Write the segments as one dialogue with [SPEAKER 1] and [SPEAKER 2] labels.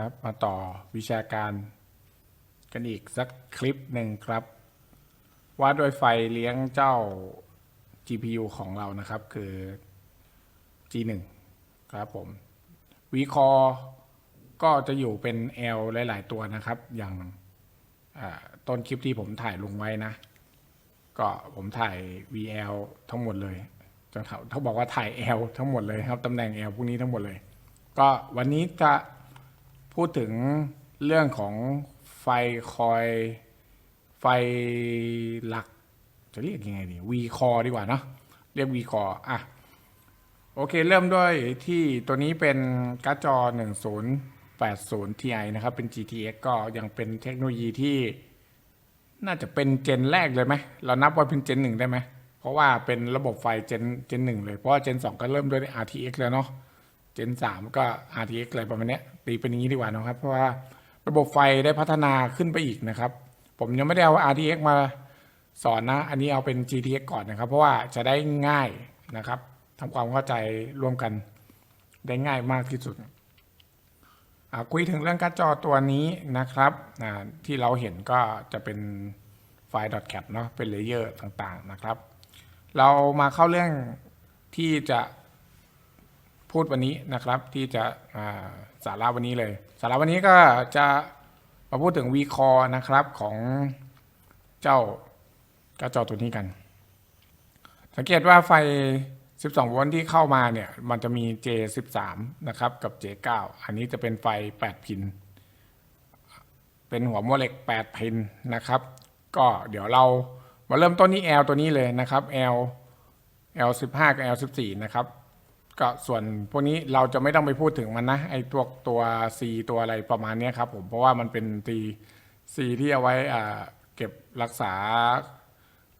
[SPEAKER 1] ครับ มาต่อวิชาการกันอีกสักคลิปหนึ่งครับ ว่าด้วยไฟเลี้ยงเจ้า GPU ของเรานะครับ คือ G1 ครับผม v c o r ก็จะอยู่เป็น L หลาย ๆ ตัวนะครับ อย่างต้นคลิปที่ผมถ่ายลงไว้นะ ก็ผมถ่าย VL ทั้งหมดเลยจะเขาเขาบอกว่าถ่าย L ทั้งหมดเลยครับตำแหน่ง L พวกนี้ทั้งหมดเลย ก็วันนี้จะ พูดถึงเรื่องของไฟคอยไฟหลัก จะเรียกยังไงดี V core ดีกว่าเนะเรียก V core อะโอเค เริ่มด้วยที่ตัวนี้เป็นการ์ดจอ 1080 Ti นะครับ เป็น GTX ก็ยังเป็นเทคโนโลยีที่น่าจะเป็นเจนแรกเลยไหม เรานับว่าเป็นเจนหนึ่งได้ไหม เพราะว่าเป็นระบบไฟเจนเจนหนึ่งเลย เพราะว่าเจนสองก็เริ่มด้วย RTX แล้วเนาะ เจนสามก็ RTX อะไรประมาณเนี้ย ตีเป็นอย่างนี้ดีกว่านะครับ เพราะว่าระบบไฟได้พัฒนาขึ้นไปอีกนะครับ ผมยังไม่ได้เอา RTX มาสอนนะ อันนี้เอาเป็น GTX ก่อนนะครับ เพราะว่าจะได้ง่ายนะครับทำความเข้าใจร่วมกันได้ง่ายมากที่สุดอ่าคุยถึงเรื่องการ์ดจอตัวนี้นะครับที่เราเห็นก็จะเป็นไฟล์ .cap เนาะเป็นเลเยอร์ต่างๆนะครับ เรามาเข้าเรื่องที่จะพูดวันนี้นะครับที่จะอ่า สาระวันนี้เลย สาระวันนี้ก็จะมาพูดถึง v c o r e นะครับของเจ้ากร์ดจอตัวนี้กัน สังเกตว่าไฟ 12 โวลต์ที่เข้ามาเนี่ย มันจะมี J13 นะครับ กับ J9 อันนี้จะเป็นไฟ 8 พิน เป็นหัวโมวเหล็ก 8 พินนะครับ ก็เดี๋ยวเรามาเริ่มต้นที่ L ตัวนี้เลยนะครับ L L15 กับ L14 นะครับ ก็ส่วนพวกนี้เราจะไม่ต้องไปพูดถึงมันนะไอ้ตัวตัว C ตัวอะไรประมาณนี้ครับผมเพราะว่ามันเป็นตี C ที่เอาไว้อ่าเก็บรักษา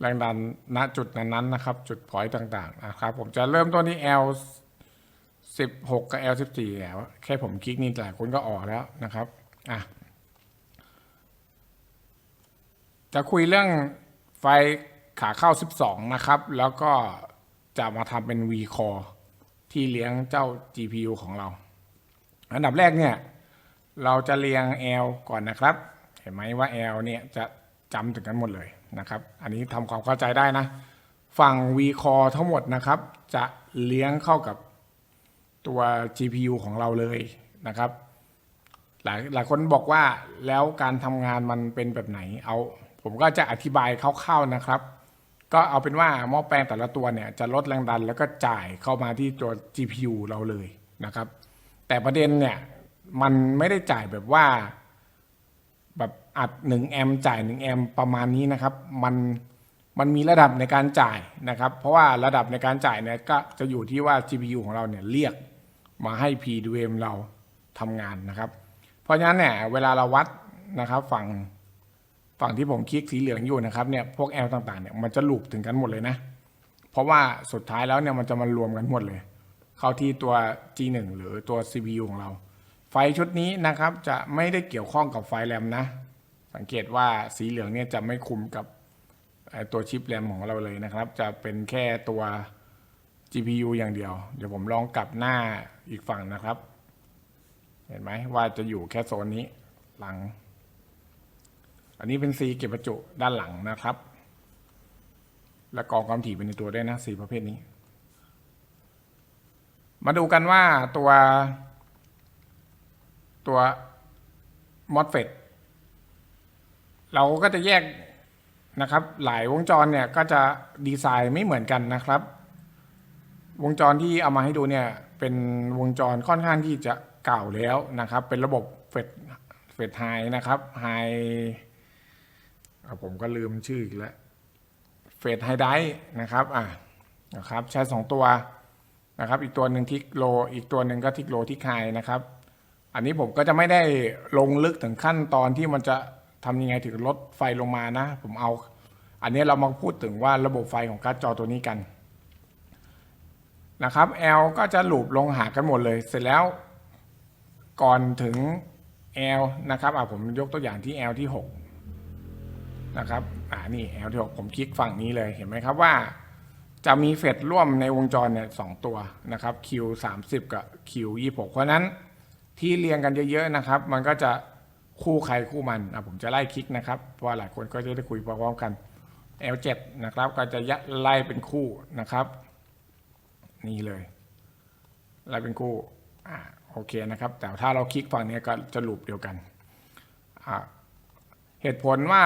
[SPEAKER 1] แรงดันณจุดนั้นๆนะครับ จุดพอยต์ต่างๆนะครับผมจะเริ่มต้นที่ L 16 กับ L 14แล้วแค่ผมคลิกนี่หลายคนก็ออกแล้วนะครับอะจะคุยเรื่องไฟขาเข้า 12 นะครับ แล้วก็จะมาทำเป็น V core ที่เลี้ยงเจ้า GPU ของเรา อันดับแรกเนี่ย เราจะเรียง L ก่อนนะครับ เห็นไหมว่า L เนี่ยจะจำถึงกันหมดเลยนะครับ อันนี้ทำความเข้าใจได้นะ ฝั่ง V core ทั้งหมดนะครับ จะเลี้ยงเข้ากับตัว GPU ของเราเลยนะครับ หลายหลายคนบอกว่าแล้วการทำงานมันเป็นแบบไหนเอา ผมก็จะอธิบายคร่าวๆนะครับ ก็เอาเป็นว่าหม้อแปลงแต่ละตัวเนี่ยจะลดแรงดันแล้วก็จ่ายเข้ามาที่ตัว GPU เราเลยนะครับ แต่ประเด็นเนี่ยมันไม่ได้จ่ายแบบว่าแบบอัด1แอมจ่าย1แอมป์ประมาณนี้นะครับมันมันมีระดับในการจ่ายนะครับ เพราะว่าระดับในการจ่ายเนี่ยก็จะอยู่ที่ว่า GPU ของเราเนี่ยเรียกมาให้ PWM เราทำงานนะครับ เพราะฉะนั้นเนี่ยเวลาเราวัดนะครับฝั่ง ฝั่งที่ผมคลิกสีเหลืองอยู่นะครับเนี่ยพวก L ต่างๆเนี่ยมันจะลูปถึงกันหมดเลยนะ เพราะว่าสุดท้ายแล้วเนี่ยมันจะมารวมกันหมดเลย เข้าที่ตัว G1 หรือตัว CPU ของเรา ไฟชุดนี้นะครับจะไม่ได้เกี่ยวข้องกับไฟแรมนะ สังเกตว่าสีเหลืองเนี่ยจะไม่คุมกับตัวชิปแรมของเราเลยนะครับ จะเป็นแค่ตัว GPU อย่างเดียว เดี๋ยวผมลองกลับหน้าอีกฝั่งนะครับ เห็นไหมว่าจะอยู่แค่โซนนี้หลัง อันนี้เป็น C เก็บประจุด้านหลังนะครับ และกองความถี่เป็นในตัวด้วยนะสีประเภทนี้ มาดูกันว่าตัว ตัว MOSFET เราก็จะแยกนะครับ หลายวงจรเนี่ยก็จะดีไซน์ไม่เหมือนกันนะครับ วงจรที่เอามาให้ดูเนี่ยเป็นวงจรค่อนข้างที่จะเก่าแล้วนะครับ เป็นระบบเฟดเฟดไฮนะครับไฮ ผมก็ลืมชื่ออีกแล้วเฟดไฮไดนะครับอะนะครับใช้สองตัวนะครับ อีกตัวหนึ่งทิกโล อีกตัวหนึ่งก็ทิกโลทิกไฮนะครับ อันนี้ผมก็จะไม่ได้ลงลึกถึงขั้นตอนที่มันจะทำยังไงถึงลดไฟลงมานะ ผมเอา อันนี้เรามาพูดถึงว่าระบบไฟของการ์ดจอตัวนี้กันนะครับ L ก็จะหลูบลงหากันหมดเลย เสร็จแล้วก่อนถึง L นะครับอะผมยกตัวอย่างที่ L ที่ 6 นะครับ อ่า นี่ L ที่6ผมคลิกฝั่งนี้เลย เห็นไหมครับว่า จะมีเฟดร่วมในวงจรเนี่ยสองตัวนะครับ Q 3 0 กับ Q 26 เพราะนั้นที่เรียงกันเยอะๆนะครับ มันก็จะคู่ใครคู่มันอะผมจะไล่คลิกนะครับ เพราะหลายคนก็จะได้คุยพร้อมๆกัน L7 นะครับ ก็จะยะไล่เป็นคู่นะครับ นี่เลย ไล่เป็นคู่อ่าโอเคนะครับ แต่ถ้าเราคลิกฝั่งนี้ก็จะลูปเดียวกันอ่าเหตุผลว่า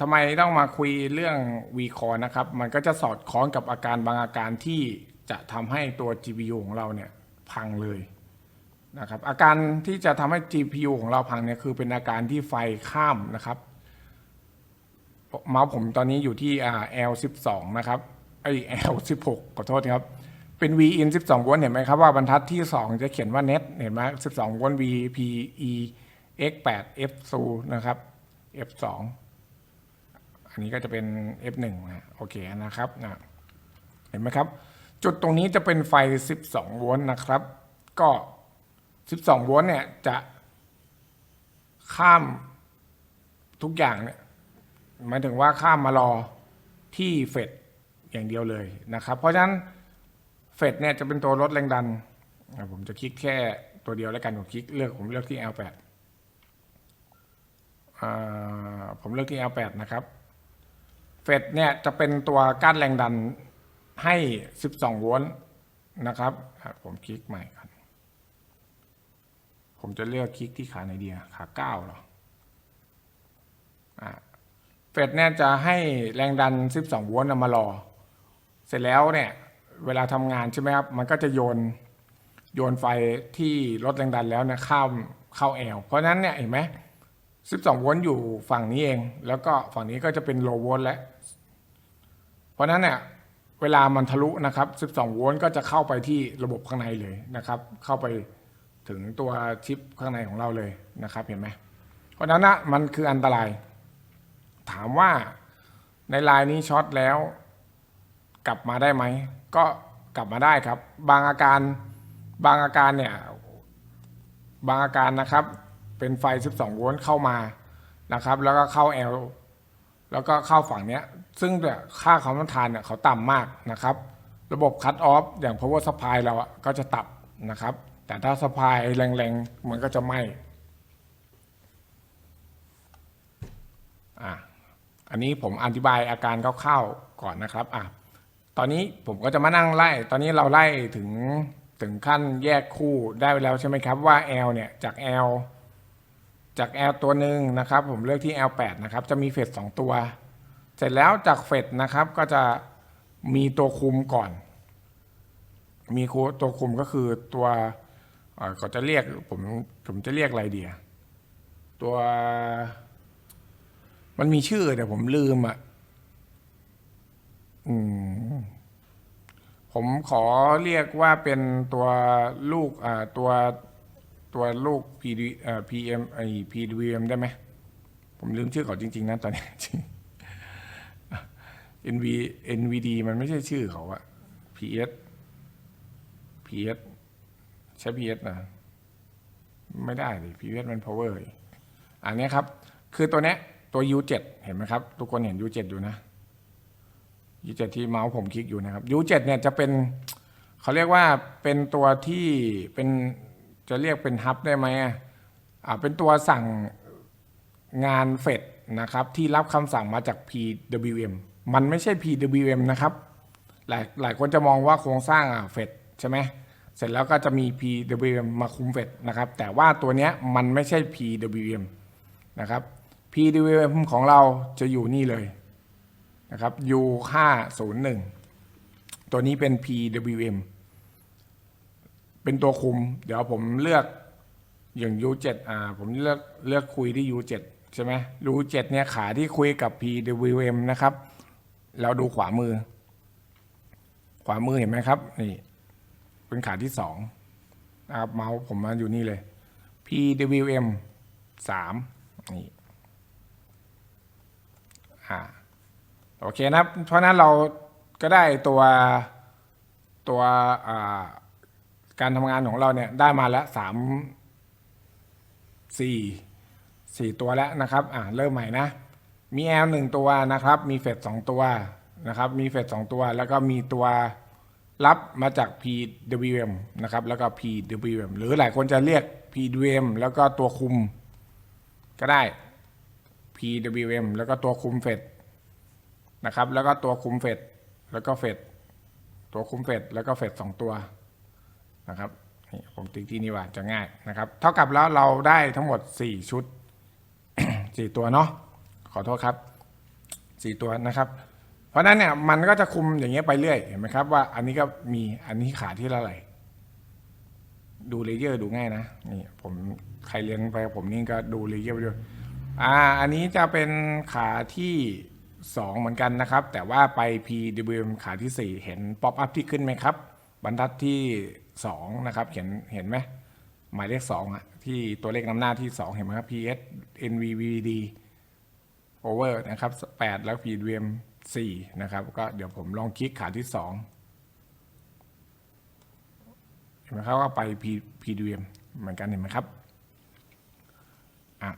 [SPEAKER 1] ทำไมต้องมาคุยเรื่อง v c o r นะครับ มันก็จะสอดคล้องกับอาการบางอาการที่จะทำให้ตัว GPU ของเราเนี่ยพังเลยนะครับอาการที่จะทำให้ GPU ของเราพังเนี่ยคือเป็นอาการที่ไฟข้ามนะครับ เมาส์ผมตอนนี้อยู่ที่อ่า L12 นะครับไอ L16 ขอโทษครับ เป็น V in 12โวลต์เห็นไหมครับว่าบรรทัดที่ 2 จะเขียนว่า net เห็นไหม12โวลต์ V P E X 8 F 0นะครับ F 2 อันนี้ก็จะเป็น F 1 นะโอเคนะครับนะเห็นไหมครับ จุดตรงนี้จะเป็นไฟ 12 โวลต์นะครับ ก็ 12 โวลต์เนี่ยจะข้ามทุกอย่างเนี่ยหมายถึงว่าข้ามมารอที่เฟดอย่างเดียวเลยนะครับ เพราะฉะนั้นเฟดเนี่ยจะเป็นตัวลดแรงดัน ผมจะคลิกแค่ตัวเดียวแล้วกันผมคลิกเลือกผมเลือกที่ L8 ผมเลือกที่ L8 นะครับ เฟดเนี่ยจะเป็นตัวกั้นแรงดันให้ 12 โวลต์นะครับ ผมคลิกใหม่ครับผมจะเลือกคลิกที่ขาไหนเดียขาเก้าเหรอเฟดเนี่ยจะให้แรงดัน 12 โวลต์มารอ เสร็จแล้วเนี่ย เวลาทำงานใช่ไหมครับ มันก็จะโยน โยนไฟที่ลดแรงดันแล้วเนี่ยข้ามเข้าแอลเพราะนั้นเนี่ยเห็นไหม 12 โวลต์อยู่ฝั่งนี้เอง แล้วก็ฝั่งนี้ก็จะเป็นโลโวลต์แล้ว เพราะนั้นเนี่ยเวลามันทะลุนะครับ 12 โวลต์ก็จะเข้าไปที่ระบบข้างในเลยนะครับ เข้าไปถึงตัวชิปข้างในของเราเลยนะครับ เห็นไหม เพราะฉะนั้นนะมันคืออันตราย ถามว่าในลายนี้ช็อตแล้ว กลับมาได้ไหม ก็กลับมาได้ครับ บางอาการบางอาการเนี่ย บางอาการนะครับ เป็นไฟ 12 โวลต์เข้ามานะครับ แล้วก็เข้า L แล้วก็เข้าฝั่งเนี้ย ซึ่งเนี่ยค่าความต้านทานเนี่ยเขาต่ำมากนะครับ ระบบคัตออฟอย่าง power supply เราอะก็จะตับนะครับ แต่ถ้า supply แรงๆมันก็จะไหม้อะอันนี้ผมอธิบายอาการคร่าวๆก่อนนะครับอะตอนนี้ผมก็จะมานั่งไล่ ตอนนี้เราไล่ถึงถึงขั้นแยกคู่ได้ไปแล้วใช่ไหมครับว่า L เนี่ยจาก L จาก L ตัวหนึ่งนะครับผมเลือกที่ L8 นะครับจะมีเฟสสองตัว เสร็จแล้วจากเฟสนะครับก็จะมีตัวคุมก่อน มีคูตัวคุมก็คือตัวเอ่อเขาจะเรียกผมผมจะเรียกอะไรเดียตัว มันมีชื่อแต่ผมลืมอะอืมผมขอเรียกว่าเป็นตัวลูกอ่าตัว ตัวลูก PD เอ่อ PM ไอ PWM ได้ไหม ผมลืมชื่อเขาจริง ๆนะตอนนี้จริง NV NVD มันไม่ใช่ชื่อเขาอะ PS PS ใช่ PS นะ ไม่ได้เลย PS มัน power อันนี้ครับ คือตัวเนี้ยตัว U7 เห็นไหมครับ ทุกคนเห็น U7 อยู่นะ U7 ที่เมาส์ผมคลิกอยู่นะครับ U7 เนี่ยจะเป็นเขาเรียกว่าเป็นตัวที่เป็น จะเรียกเป็นฮับได้ไหมอ่าเป็นตัวสั่งงานเฟดนะครับที่รับคำสั่งมาจาก PWM มันไม่ใช่ PWM นะครับ หลายหลายคนจะมองว่าโครงสร้างอะเฟดใช่ไหมเสร็จแล้วก็จะมี PWM มาคุมเฟดนะครับ แต่ว่าตัวเนี้ยมันไม่ใช่ PWM นะครับ PWM ของเราจะอยู่นี่เลยนะครับ U501 ตัวนี้เป็น PWM เป็นตัวคุม เดี๋ยวผมเลือกอย่าง U7 อ่าผมเลือกเลือกคุยที่ U7 ใช่ไหม U7 เนี่ยขาที่คุยกับ PWM นะครับแล้วดูขวามือ ขวามือเห็นไหมครับ นี่ เป็นขาที่สองนะครับเมาส์ผมมาอยู่นี่เลย PWM สามนี่อ่าโอเคนะครับ เพราะนั้นเราก็ได้ตัวตัวอ่า การทำงานของเราเนี่ยได้มาแล้วสามสี่สี่ตัวแล้วนะครับ อ่าเริ่มใหม่นะ มี L หนึ่งตัวนะครับ มีเฟดสองตัวนะครับ มีเฟดสองตัว แล้วก็มีตัวรับมาจาก PWM นะครับ แล้วก็ PWM หรือหลายคนจะเรียก PWM แล้วก็ตัวคุมก็ได้ PWM แล้วก็ตัวคุมเฟดนะครับ แล้วก็ตัวคุมเฟดแล้วก็เฟดตัวคุมเฟดแล้วก็เฟดสองตัว นะครับนี่ผมติ๊กที่นี่ว่าจะง่ายนะครับ เท่ากับแล้วเราได้ทั้งหมด 4 ชุด 4 ตัวเนาะขอโทษครับ 4 ตัวนะครับ เพราะนั้นเนี่ยมันก็จะคุมอย่างเงี้ยไปเรื่อยเห็นไหมครับว่าอันนี้ก็มีอันนี้ขาที่เท่าไหร่ดูเลเยอร์ดูง่ายนะนี่ผมใครเรียนไปผมนี่ก็ดูเลเยอร์ไปด้วยอ่าอันนี้จะเป็นขาที่ 2 เหมือนกันนะครับ แต่ว่าไป PWM ขาที่ 4 เห็นป๊อปอัพที่ขึ้นไหมครับ บรรทัดที่ 2นะครับเห็นเห็นไหมหมายเลข2อะที่ตัวเลขนำหน้าที่ 2 เห็นไหมครับ PS NVVD over นะครับ8แล้ว PWM 4นะครับ ก็เดี๋ยวผมลองคลิกขาที่ 2 เห็นไหมครับว่าไป P PWM เหมือนกันเห็นไหมครับอะ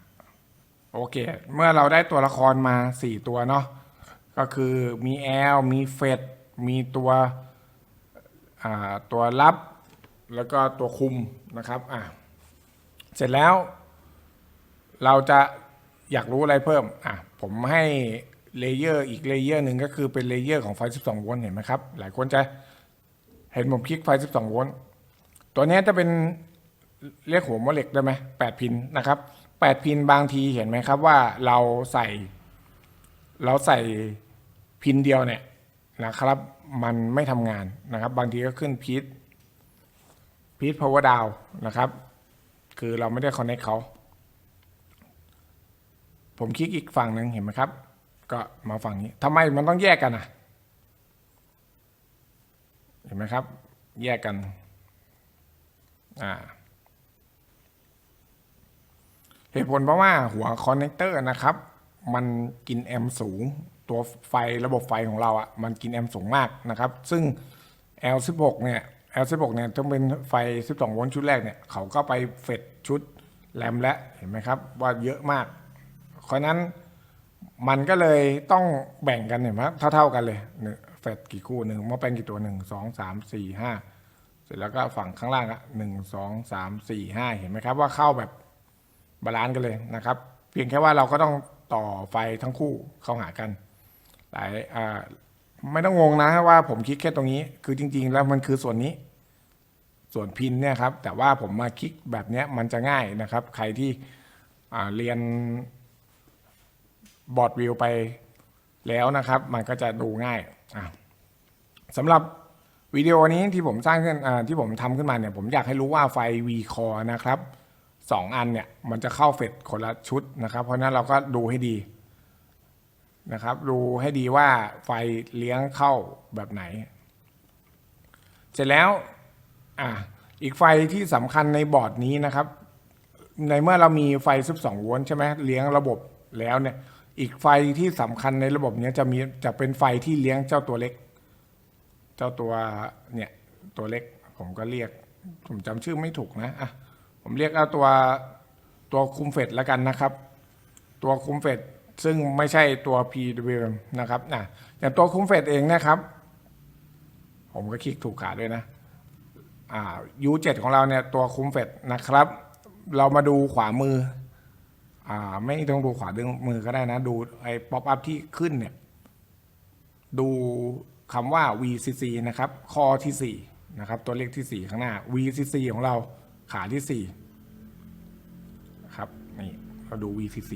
[SPEAKER 1] โอเค เมื่อเราได้ตัวละครมา 4 ตัวเนาะก็คือมีแอลมีเฟดมีตัวอ่าตัวรับ แล้วก็ตัวคุมนะครับอะเสร็จแล้ว เราจะอยากรู้อะไรเพิ่มอะผมให้เลเยอร์อีกเลเยอร์หนึ่งก็คือเป็นเลเยอร์ของไฟ 12 โวลต์เห็นไหมครับ หลายคนจะเห็นผมคลิกไฟ 12 โวลต์ตัวนี้จะเป็นเรียกหัวมอเหล็กได้ไหม8พินนะครับ8พินบางทีเห็นไหมครับว่าเราใส่ เราใส่พินเดียวเนี่ยนะครับ มันไม่ทำงานนะครับ บางทีก็ขึ้นพีท พีทพาวเวอร์ดาวนะครับ คือเราไม่ได้คอนเน c เขา ผมคลิกอีกฝั่งหนึ่งเห็นไหมครับ ก็มาฝั่งนี้ทำไมมันต้องแยกกันอะ เห็นไหมครับ แยกกันอ่าเหตุผลเพราะว่าหัวคอนเนคเตอร์นะครับ มันกินแอมป์สูง ตัวไฟระบบไฟของเราอะ่ะ มันกินแอมป์สูงมากนะครับ ซึ่ง L16 เนี่ย L16 เนี่ยต้องเป็นไฟ 12 โวลต์ชุดแรกเนี่ยเขาก็ไปเฟดชุดแรมและเห็นไหมครับว่าเยอะมาก เพราะนั้นมันก็เลยต้องแบ่งกันเห็นไหมเท่าเท่าๆกันเลยเฟดกี่คู่หนึ่งม้อแปลงกี่ตัวหนึ่งสองสามสี่ห้าเสร็จแล้วก็ฝั่งข้างล่างอะหนึ่งสองสามสี่ห้าเห็นไหมครับว่าเข้าแบบบาลานซ์กันเลยนะครับ เพียงแค่ว่าเราก็ต้องต่อไฟทั้งคู่เข้าหากัน หลายอ่า ไม่ต้องงงนะว่าผมคิดแค่ตรงนี้ คือจริง ๆ แล้วมันคือส่วนนี้ ส่วนพินเนี่ยครับ แต่ว่าผมมาคลิกแบบนี้มันจะง่ายนะครับ ใครที่เรียนบอร์ดวิวไปแล้วนะครับ มันก็จะดูง่ายสำหรับวิดีโอนี้ที่ผมสร้างขึ้นที่ผมทำขึ้นมาเนี่ย ผมอยากให้รู้ว่าไฟ V Core นะครับสองอันเนี่ย มันจะเข้าเฟดคนละชุดนะครับ เพราะนั้นเราก็ดูให้ดี นะครับ ดูให้ดีว่าไฟเลี้ยงเข้าแบบไหน เสร็จแล้วอะอีกไฟที่สำคัญในบอร์ดนี้นะครับ ในเมื่อเรามีไฟ 12 โวลต์ใช่ไหมเลี้ยงระบบแล้วเนี่ย อีกไฟที่สำคัญในระบบเนี้ยจะมีจะเป็นไฟที่เลี้ยงเจ้าตัวเล็ก เจ้าตัวเนี่ยตัวเล็ก ผมก็เรียก ผมจำชื่อไม่ถูกนะอะผมเรียกเอาตัวตัวคุมเฟดแล้วกันนะครับ ตัวคุมเฟด ซึ่งไม่ใช่ตัว PWM นะครับนะอย่างตัวคุ้มเฟดเองนะครับ ผมก็คลิกถูกขาด้วยนะอ่า U7 ของเราเนี่ยตัวคุ้มเฟดนะครับ เรามาดูขวามืออ่าไม่ต้องดูขวาดึงมือก็ได้นะ ดูไอ้ป๊อปอัพที่ขึ้นเนี่ยดูคำว่า VCC นะครับข้อที่4นะครับ ตัวเลขที่ 4 ข้างหน้า VCC ของเราขาที่4ครับนี่เราดู VCC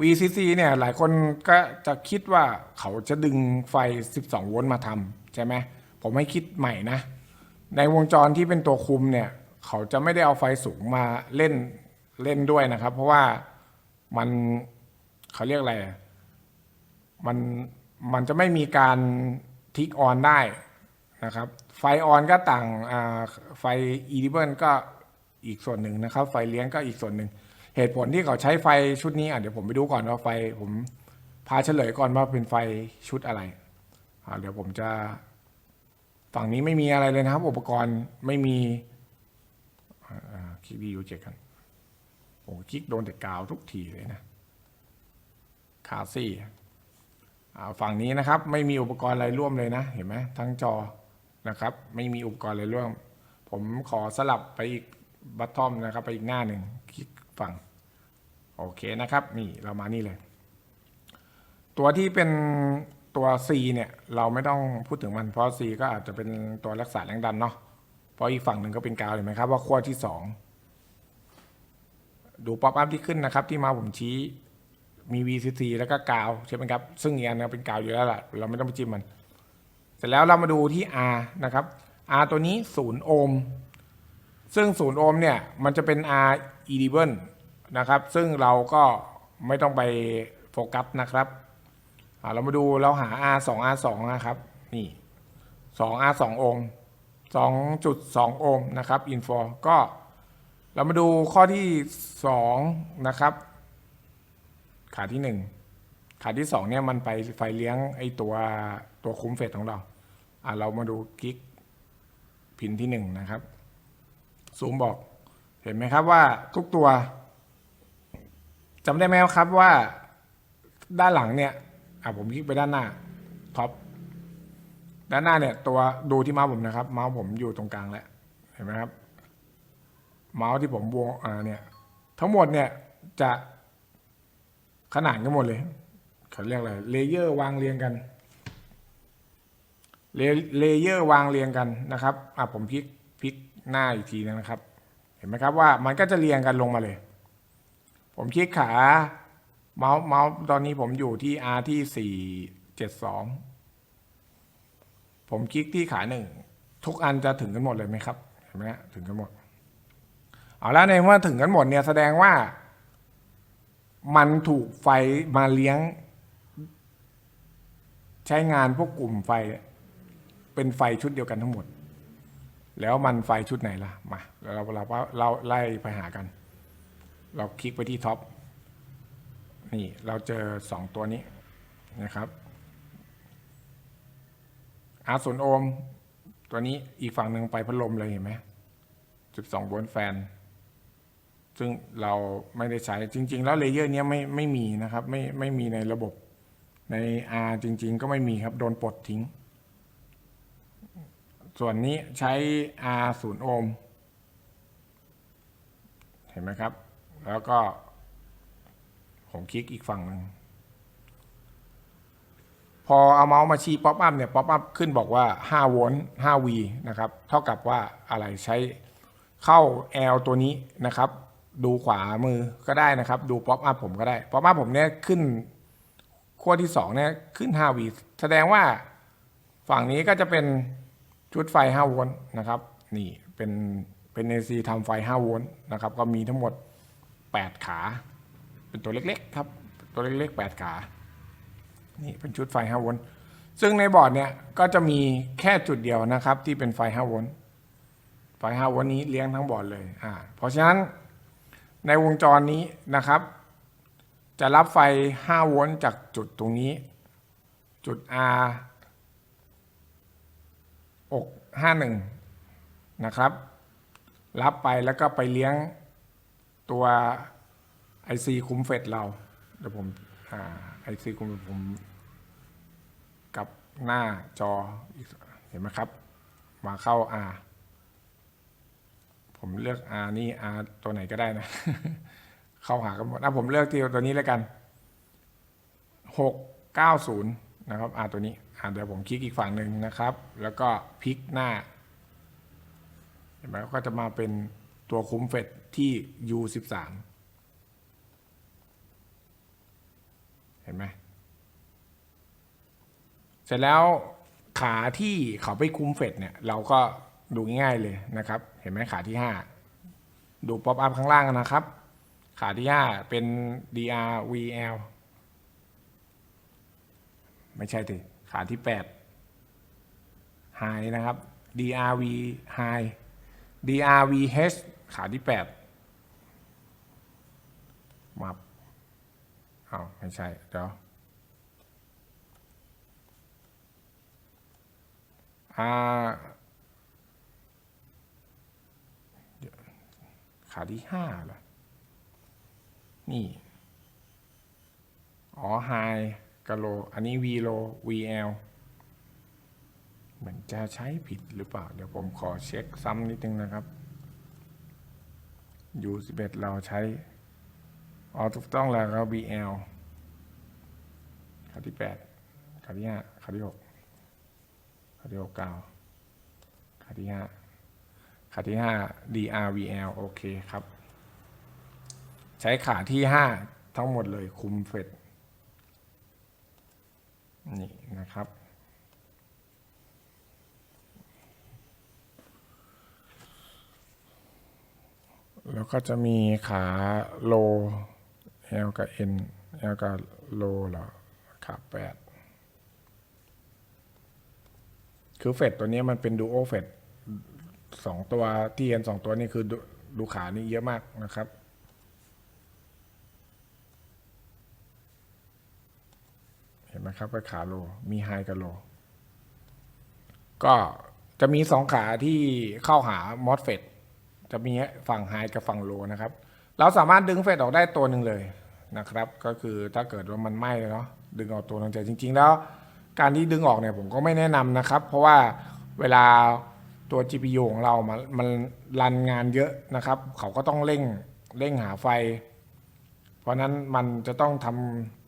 [SPEAKER 1] VCC เนี่ยหลายคนก็จะคิดว่าเขาจะดึงไฟ 12 โวลต์มาทำใช่ไหมผมให้คิดใหม่นะ ในวงจรที่เป็นตัวคุมเนี่ย เขาจะไม่ได้เอาไฟสูงมาเล่นเล่นด้วยนะครับ เพราะว่ามันเขาเรียกอะไรมันมันจะไม่มีการทิกออนได้นะครับ ไฟออนก็ต่างอ่าไฟอีดิเบิลก็อีกส่วนหนึ่งนะครับ ไฟเลี้ยงก็อีกส่วนหนึ่ง เหตุผลที่เขาใช้ไฟชุดนี้อะเดี๋ยวผมไปดูก่อนว่าไฟผมพาเฉลยก่อนว่าเป็นไฟชุดอะไรอ่าเดี๋ยวผมจะฝั่งนี้ไม่มีอะไรเลยนะครับ อุปกรณ์ไม่มีคลิกดียูเจ็ดกันผมคลิกโดนแต่กาวทุกทีเลยนะคาซี่อ่าฝั่งนี้นะครับ ไม่มีอุปกรณ์อะไรร่วมเลยนะ เห็นไหมทั้งจอนะครับ ไม่มีอุปกรณ์อะไรร่วม ผมขอสลับไปอีกบัตทอมนะครับ ไปอีกหน้าหนึ่ง คลิกฝั่งโอเคนะครับ นี่เรามานี่เลย ตัวที่เป็นตัว C เนี่ย เราไม่ต้องพูดถึงมัน เพราะ C ก็อาจจะเป็นตัวรักษาแรงดันเนาะเพราะอีกฝั่งหนึ่งก็เป็นกาวเห็นไหมครับว่าขั้วที่ 2 ดูป๊อปอัพที่ขึ้นนะครับ ที่มาผมชี้มี VCC แล้วก็กาวใช่ไหมครับ ซึ่งอีกอันนึงเป็นกาวอยู่แล้วล่ะ เราไม่ต้องไปจิ้มมัน เสร็จแล้วเรามาดูที่ R นะครับ R ตัวนี้ 0 โอห์ม ซึ่ง0โอห์มเนี่ยมันจะเป็น R e d i b l e นะครับ ซึ่งเราก็ไม่ต้องไปโฟกัสนะครับเรามาดูเราหา R 2 R 2นะครับ นี่2 R 2โอห์ม2.2 โอห์มนะครับ info ก็เรามาดูข้อที่ 2 นะครับ ขาที่หนึ่งขาที่สองเนี่ยมันไปไฟเลี้ยงไอตัวตัวคุ้มเฟสของเรา อะเรามาดูกิกพินที่หนึ่งนะครับ ซูมบอกเห็นไหมครับว่าทุกตัวจำได้ไหมครับว่าด้านหลังเนี่ยอะผมคลิกไปด้านหน้าท็อปด้านหน้าเนี่ยตัวดูที่เมาส์ผมนะครับ เมาส์ผมอยู่ตรงกลางแล้วเห็นไหมครับ เมาส์ที่ผมวงอ่าเนี่ยทั้งหมดเนี่ยจะขนานกันหมดเลยเขาเรียกอะไรเลเยอร์วางเรียงกันเลเยอร์วางเรียงกันนะครับอะผมพลิก ลิกหน้าอีกทีนึงนะครับ เห็นไหมครับว่ามันก็จะเรียงกันลงมาเลย ผมคลิกขาเมาส์เมาส์ตอนนี้ผมอยู่ที่ R ที่สี่เจ็ดสองผมคลิกที่ขาหนึ่งทุกอันจะถึงกันหมดเลยไหมครับเห็นไหมถึงกันหมด เอาแล้วในเมื่อถึงกันหมดเนี่ยแสดงว่า มันถูกไฟมาเลี้ยง ใช้งานพวกกลุ่มไฟ เป็นไฟชุดเดียวกันทั้งหมด แล้วมันไฟชุดไหนล่ะมาเราเราเราไล่ไปหากัน เราคลิกไปที่ท็อปนี่เราเจอสองตัวนี้นะครับอาศูนโอม ตัวนี้อีกฝั่งหนึ่งไปพัดลมเลยเห็นไหมจุดสองโวลต์แฟน ซึ่งเราไม่ได้ใช้จริง ๆ แล้วเลเยอร์เนี้ยไม่ไม่มีนะครับ ไม่ไม่มีในระบบใน R จริง ๆ ก็ไม่มีครับ โดนปลดทิ้ง ส่วนนี้ใช้ R 0โอห์มเห็นไหมครับ แล้วก็ ผมคลิกอีกฝั่งหนึ่งพอเอาเมาส์มาชี้ป๊อปอัพเนี่ยป๊อปอัพขึ้นบอกว่า 5 โวลต์ 5V นะครับ เท่ากับว่าอะไรใช้เข้า L ตัวนี้นะครับ ดูขวามือก็ได้นะครับ ดูป๊อปอัพผมก็ได้ป๊อปอัพผมเนี่ยขึ้นขั้วที่2เนี่ยขึ้น 5V แสดงว่าฝั่งนี้ก็จะเป็น ชุดไฟ 5 โวลต์นะครับ นี่เป็นเป็น AC ทำไฟ 5 โวลต์นะครับ ก็มีทั้งหมด 8 ขา เป็นตัวเล็กๆครับ ตัวเล็กๆ 8 ขา นี่เป็นชุดไฟ 5 โวลต์ ซึ่งในบอร์ดเนี่ยก็จะมีแค่จุดเดียวนะครับ ที่เป็นไฟ 5 โวลต์ ไฟ 5 โวลต์นี้เลี้ยงทั้งบอร์ดเลย อ่า เพราะฉะนั้นในวงจรนี้นะครับ จะรับไฟ 5 โวลต์จากจุดตรงนี้ จุด R อก51 นะครับ รับไปแล้วก็ไปเลี้ยงตัว IC คุ้มเฟดเรา เดี๋ยวผมไอ่า IC คุมผมกับหน้าจอเห็นไหมครับ มาเข้า R ผมเลือก R นี่ R ตัวไหนก็ได้นะ เข้าหากันหมดอะผมเลือกตัวนี้แล้วกัน 690 นะครับ R ตัวนี้ เดี๋ยวผมคลิกอีกฝั่งหนึ่งนะครับ แล้วก็พลิกหน้าเห็นไหมก็จะมาเป็นตัวคุ้มเฟดที่ U13 เห็นไหมเสร็จแล้วขาที่เขาไปคุ้มเฟดเนี่ย เราก็ดูง่ายๆเลยนะครับ เห็นไหมขาที่ห้าดูป๊อปอัพข้างล่างนะครับ ขาที่ห้าเป็น DR VL ไม่ใช่ติ ขาที่แปด High นะครับ DRV High DRVH ขาที่แปดมาอ้าวไม่ใช่เดี๋ยวอาขาที่ห้าเหรอนี่ อ๋อไฮ กะโล อันนี้ V โล VL เหมือนจะใช้ผิดหรือเปล่า เดี๋ยวผมขอเช็คซ้ำนิดนึงนะครับ U11 เราใช้อ๋อถูกต้องแล้วครับ VL ขาที่8ขาที่5ขาที่6ขาที่6 9ขาที่5ขาที่5 DRVL โอเคครับ ใช้ขาที่5ทั้งหมดเลยคุมเฟด นี่นะครับแล้วก็จะมีขาโล L กับ N L กับโลเหรอขาแปดคือเฟดตัวนี้มันเป็นดูโอเฟดสองตัวที่เห็นสองตัวนี่คือดูดูขานี่เยอะมากนะครับ เห็ นไหมครับว่าขาโลมีไฮกับโล ก็จะมีสองขาที่เข้าหามอสเฟดจะมีฝั่งไฮกับฝั่งโลนะครับ เราสามารถดึงเฟดออกได้ตัวหนึ่งเลยนะครับ ก็คือถ้าเกิดว่ามันไหม้เนาะดึงออกตัวนึงแต่จริง ๆ แล้ว การที่ดึงออกเนี่ยผมก็ไม่แนะนำนะครับ เพราะว่าเวลาตัว GPU ของเรามันมันรันงานเยอะนะครับ เขาก็ต้องเร่งเร่งหาไฟ เพราะนั้นมันจะต้องทำ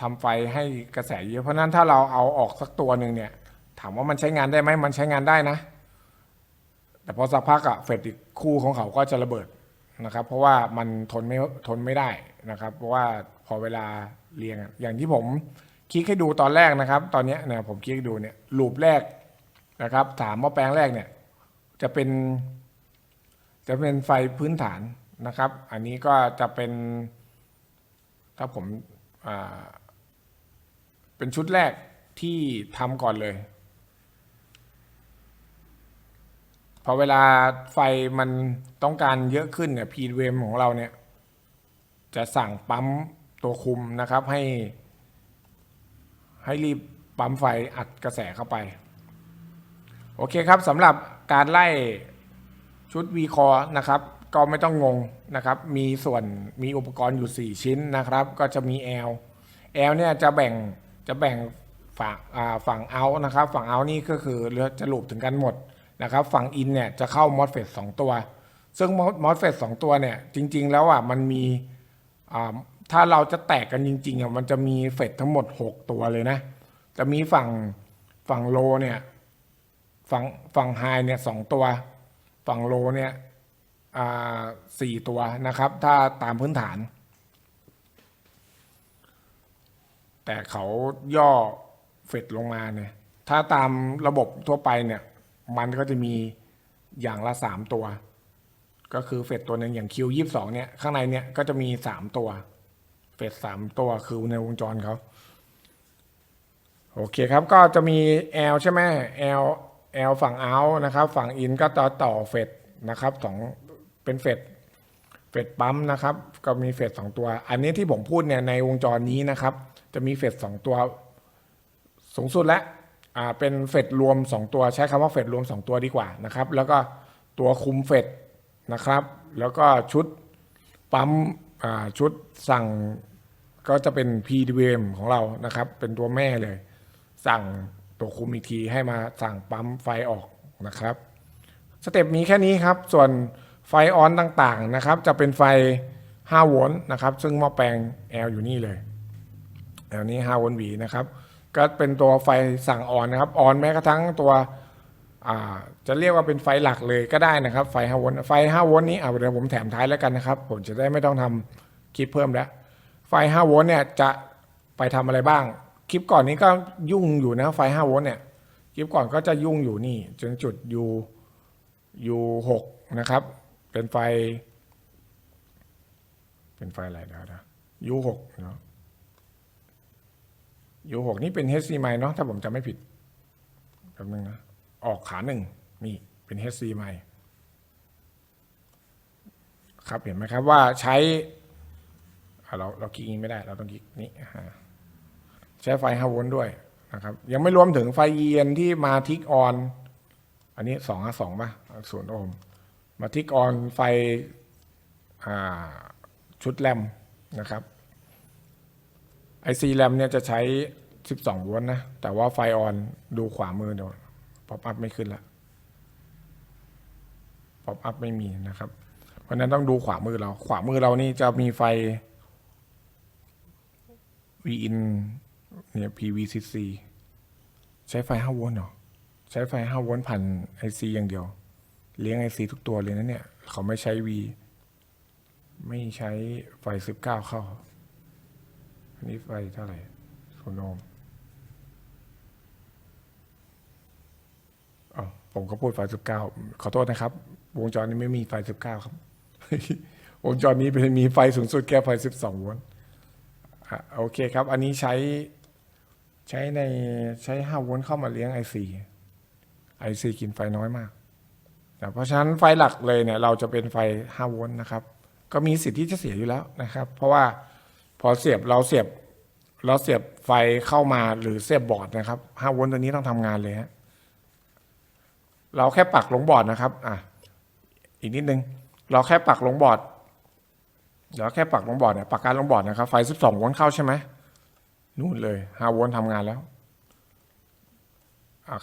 [SPEAKER 1] ทำไฟให้กระแสเยอะเพราะนั้นถ้าเราเอาออกสักตัวหนึ่งเนี่ย ถามว่ามันใช้งานได้ไหมมันใช้งานได้นะ แต่พอสักพักอะเฟดอีกคู่ของเขาก็จะระเบิดนะครับ เพราะว่ามันทนไม่ทนไม่ได้นะครับ เพราะว่าพอเวลาเรียงอย่างที่ผมคลิกให้ดูตอนแรกนะครับ ตอนนี้เนี่ยผมคลิกให้ดูเนี่ยลูปแรกนะครับถามหม้อแปลงแรกเนี่ยจะเป็น จะเป็นไฟพื้นฐานนะครับ อันนี้ก็จะเป็น ถ้าผมอ่า เป็นชุดแรกที่ทำก่อนเลย พอเวลาไฟมันต้องการเยอะขึ้นเนี่ย PWM ของเราเนี่ย จะสั่งปั๊มตัวคุมนะครับให้ ให้รีบปั๊มไฟอัดกระแสเข้าไป โอเคครับสำหรับการไล่ชุด v c o r นะครับ ก็ไม่ต้องงงนะครับ มีส่วนมีอุปกรณ์อยู่ 4 ชิ้นนะครับ ก็จะมี L L เนี่ยจะแบ่ง จะแบ่งฝั่งฝั่งเอานะครับ ฝั่งเอานี่ก็คือเรือจะลูปถึงกันหมดนะครับ ฝั่งอินเนี่ยจะเข้ามอสเฟตสองตัว ซึ่งมอสเฟตสองตัวเนี่ย จริง ๆ แล้วอะมันมีถ้าเราจะแตกกันจริงๆอะมันจะมีเฟตทั้งหมด 6 ตัวเลยนะ จะมีฝั่งฝั่งโลเนี่ยฝั่งฝั่งไฮเนี่ยสองตัว ฝั่งโลเนี่ยสี่ตัวนะครับ ถ้าตามพื้นฐาน แต่เขาย่อเฟดลงมาเนี่ยถ้าตามระบบทั่วไปเนี่ย มันก็จะมีอย่างละสามตัว ก็คือเฟดตัวหนึ่งอย่าง Q ยี่สองเนี่ย ข้างในเนี่ยก็จะมีสามตัว เฟดสามตัวคือในวงจรเขาโอเคครับก็จะมี L ใช่ไหม L L ฝั่ง out นะครับ ฝั่ง in ก็ต่อต่อเฟดนะครับสองเป็นเฟดเฟดปั๊มนะครับ ก็มีเฟดสองตัว อันนี้ที่ผมพูดเนี่ยในวงจรนี้นะครับ จะมีเฟดสองตัวสูงสุดแล้วอ่าเป็นเฟดรวม 2 ตัวใช้คำว่าเฟดรวม 2 ตัวดีกว่านะครับ แล้วก็ตัวคุมเฟดนะครับ แล้วก็ชุดปั๊มอ่าชุดสั่งก็จะเป็น PWM ของเรานะครับ เป็นตัวแม่เลย สั่งตัวคุมอีกทีให้มาสั่งปั๊มไฟออกนะครับสเต็ปมีแค่นี้ครับ ส่วนไฟออนต่างๆนะครับ จะเป็นไฟ 5 โวลต์นะครับ ซึ่งหม้อแปลง L อยู่นี่เลย L นี้5โวลต์หวีนะครับ ก็เป็นตัวไฟสั่งออนนะครับ ออนแม้กระทั่งตัวจะเรียกว่าเป็นไฟหลักเลยก็ได้นะครับ ไฟ5โวลต์ไฟ5โวลต์นี้เอาเดี๋ยวผมแถมท้ายแล้วกันนะครับ ผมจะได้ไม่ต้องทำคลิปเพิ่มแล้ว ไฟ5โวลต์เนี่ยจะไปทำอะไรบ้าง คลิปก่อนนี้ก็ยุ่งอยู่นะไฟ5โวลต์เนี่ย คลิปก่อนก็จะยุ่งอยู่นี่จนจุด U U 6 นะครับ เป็นไฟ เป็นไฟอะไรนะนะ U 6 เนาะ U 6นี่เป็น HDMI เนาะถ้าผมจำไม่ผิดแป๊บนึงนะ ออกขาหนึ่งนี่เป็น HDMI ครับเห็นไหมครับว่าใช้เราเราคลิกนี้ไม่ได้ เราต้องคลิกนี้ใช้ไฟ5โวลต์ด้วยนะครับยังไม่รวมถึงไฟ EN ที่มาทิกออน อันนี้สองอะสองป่ะศูนย์โอห์มมาทิกออนไฟชุดแรมนะครับ IC RAM เนี่ยจะใช้ 12 โวลต์นะ แต่ว่าไฟออนดูขวามือเดี๋ยวป๊อปอัพไม่ขึ้นละป๊อปอัพไม่มีนะครับ เพราะฉะนั้นต้องดูขวามือเรา ขวามือเรานี่จะมีไฟ Vin เนี่ย PVCC ใช้ไฟ 5 โวลต์เหรอ ใช้ไฟ 5 โวลต์ผ่าน IC อย่างเดียว เลี้ยง IC ทุกตัวเลยนะเนี่ย เขาไม่ใช้ V ไม่ใช้ไฟ 19 เข้า อันนี้ไฟเท่าไหร่โซโนมอ๋อผมก็พูดไฟ19ขอโทษนะครับ วงจรนี้ไม่มีไฟ19ครับ วงจรนี้เป็นมีไฟสูงสุดแค่ไฟ12โวลต์อะโอเคครับ อันนี้ใช้ใช้ในใช้5โวลต์เข้ามาเลี้ยง IC IC กินไฟน้อยมากเพราะฉะนั้นไฟหลักเลยเนี่ยเราจะเป็นไฟ5โวลต์นะครับ ก็มีสิทธิ์ที่จะเสียอยู่แล้วนะครับ เพราะว่า พอเสียบเราเสียบเราเสียบไฟเข้ามาหรือเสียบบอร์ดนะครับ5โวลต์ตัวนี้ต้องทำงานเลยฮะเราแค่ปักลงบอร์ดนะครับอะอีกนิดนึง เราแค่ปักลงบอร์ดเราแค่ปักลงบอร์ดเนี่ยปักการลงบอร์ดนะครับไฟ 12 โวลต์เข้าใช่ไหมนู่นเลย5โวลต์ทำงานแล้ว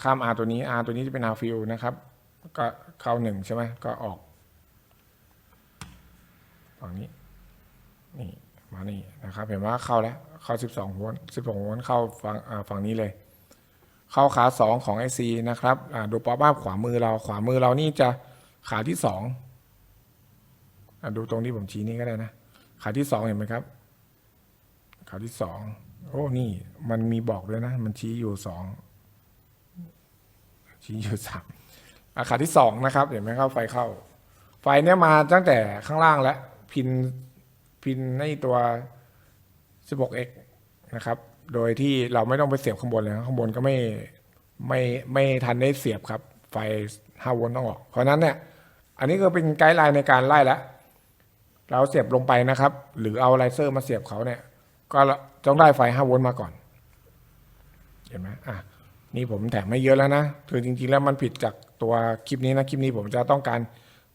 [SPEAKER 1] ข้าม R ตัวนี้ R ตัวนี้จะเป็น R fill นะครับ ก็เข้าหนึ่งใช่ไหมก็ออกฝั่งนี้นี่ มานี่นะครับ เห็นว่าเข้าแล้ว เข้า 12โวลต์12โวลต์เข้าฝั่งฝั่งนี้เลย เข้าขา 2 ของ IC นะครับดูป๊อปอัพขวามือเราขวามือเรานี่จะขาที่2อดูตรงที่ผมชี้นี่ก็ได้นะ ขาที่ 2 เห็นไหมครับ ขาที่ 2 โอ้นี่มันมีบอกด้วยนะ มันชี้อยู่ 2 ชี้อยู่สามขาที่ 2 นะครับ เห็นไหมครับไฟเข้า ไฟเนี้ยมาตั้งแต่ข้างล่างแล้วพิน พินในตัว 16x นะครับ โดยที่เราไม่ต้องไปเสียบข้างบนเลยข้างบนก็ไม่ไม่ไม่ทันได้เสียบครับ ไฟ 5 โวลต์ต้องออก เพราะนั้นเนี่ย อันนี้ก็เป็นไกด์ไลน์ในการไล่แล้วเราเสียบลงไปนะครับ หรือเอาไลเซอร์มาเสียบเขาเนี่ย ก็ต้องได้ไฟ 5 โวลต์มาก่อน เห็นไหมอะนี่ผมแถมไม่เยอะแล้วนะคือจริงๆแล้วมันผิดจากตัวคลิปนี้นะ คลิปนี้ผมจะต้องการ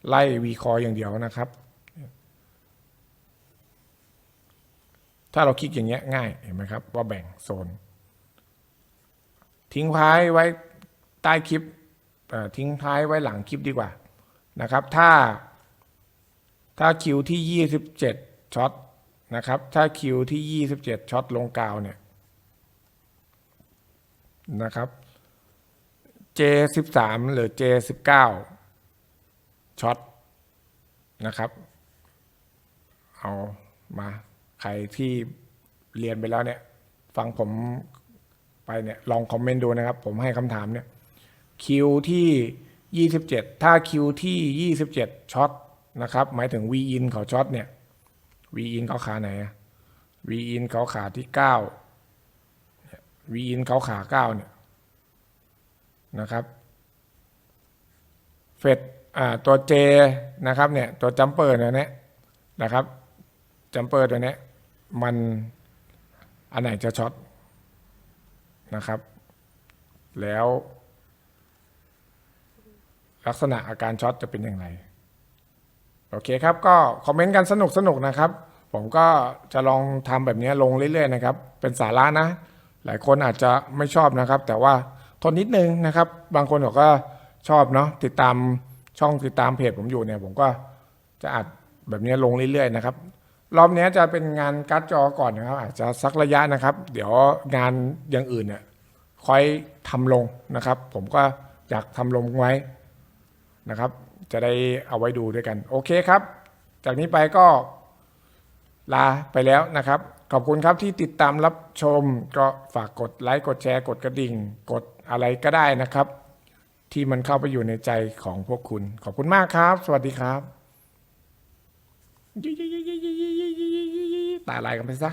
[SPEAKER 1] ไล่วีคออย่างเดียวนะครับ ถ้าเราคลิกอย่างเงี้ยง่ายเห็นไหมครับ ว่าแบ่งโซน ทิ้งท้ายไว้ใต้คลิปเอ่ทิ้งท้ายไว้หลังคลิปดีกว่านะครับ ถ้า ถ้าคิวที่ 27ช็อตนะครับ ถ้าคิวที่ 27ช็อตลงกาวเนี่ยนะครับ J13 หรือ J19 ช็อตนะครับ เอามา รที่เรียนไปแล้วเนี่ย ฟังผมไปเนี่ยลองคอมเมนต์ดูนะครับ ผมให้คำถามเนี่ยคิวที่ 27 ถ้าคิวที่ 27ช็อตนะครับหมายถึง V in เขาช็อตเนี่ย V in เขาขาไหน V in เขาขาที่ 9 V in เขาขา 9 เนี่ยนะครับเฟดตัว J นะครับเนี่ยตัวจัมเปอร์เนี่ยนะครับจัมเปอร์ตัวเนี้ย มันอันไหนจะช็อตนะครับ แล้ว ลักษณะอาการช็อตจะเป็นอย่างไร โอเคครับ ก็คอมเมนต์กันสนุกสนุกนะครับ ผมก็จะลองทำแบบนี้ลงเรื่อยๆนะครับ เป็นสาระนะ หลายคนอาจจะไม่ชอบนะครับ แต่ว่าทนนิดนึงนะครับ บางคนเขาก็ชอบเนาะติดตามช่องติดตามเพจผมอยู่เนี่ย ผมก็จะอัดแบบนี้ลงเรื่อยๆนะครับ รอบนี้จะเป็นงานการ์ดจอก่อนนะครับ อาจจะสักระยะนะครับ เดี๋ยวงานอย่างอื่นเนี่ยค่อยทำลงนะครับ ผมก็อยากทำลงไว้นะครับ จะได้เอาไว้ดูด้วยกัน โอเคครับ จากนี้ไปก็ลาไปแล้วนะครับ ขอบคุณครับที่ติดตามรับชมก็ฝากกดไลค์กดแชร์ กดกระดิ่ง กดอะไรก็ได้นะครับ ที่มันเข้าไปอยู่ในใจของพวกคุณ ขอบคุณมากครับ สวัสดีครับ ตาลายกันไปซะ